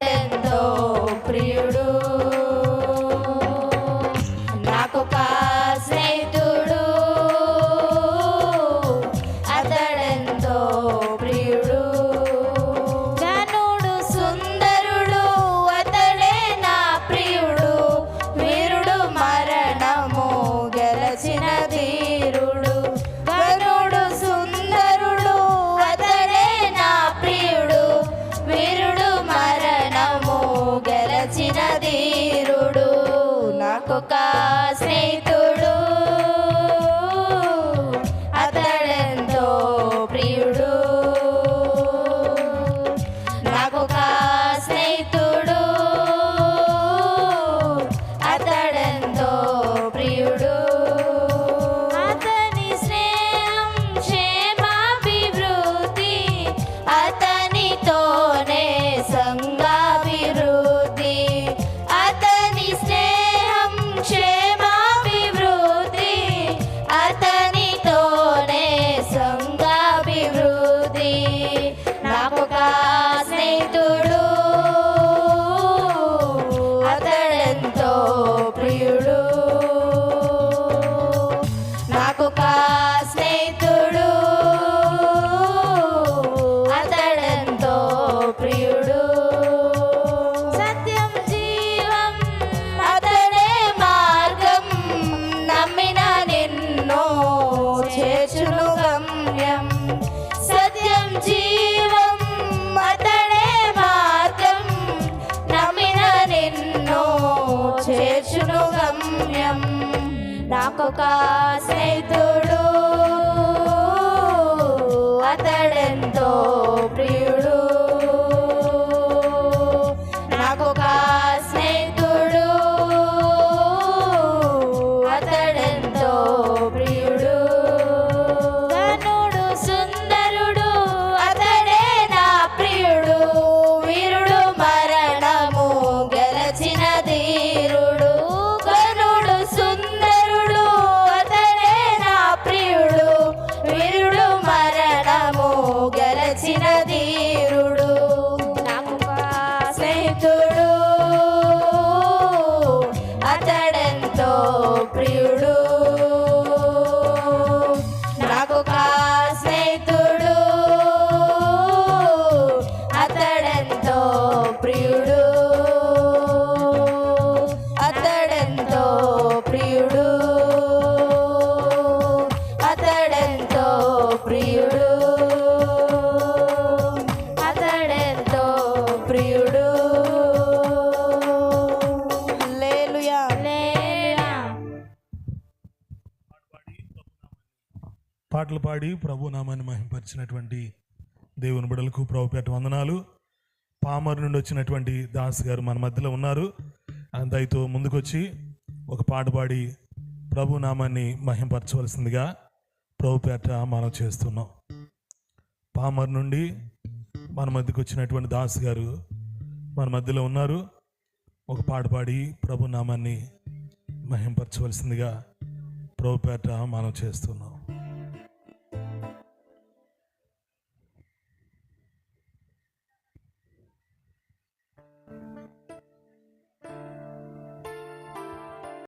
ఎంతో ప్రియుడు చేర్చును నాకొక స్నేహితుడు. అతడెంతో ప్రియ ప్రియుడు. అతడెంతో ప్రియుడు. హల్లెలూయా. హల్లెలూయా. పాటలు పాడి ప్రభు నామాన్ని మహింపరిచినటువంటి దేవుని బిడలకు ప్రభుపేట వందనాలు. పామర్ నుండి వచ్చినటువంటి దాస్ గారు మన మధ్యలో ఉన్నారు. దయతో ముందుకొచ్చి ఒక పాట పాడి ప్రభు నామాన్ని మహింపరచవలసిందిగా ప్రభుపేట మనం చేస్తున్నాం. పామర్ నుండి మన మధ్యకు వచ్చినటువంటి దాస్ గారు మన మధ్యలో ఉన్నారు. ఒక పాట పాడి ప్రభు నామాన్ని మహింపరచవలసిందిగా ప్రభుపేట మనం చేస్తున్నాం.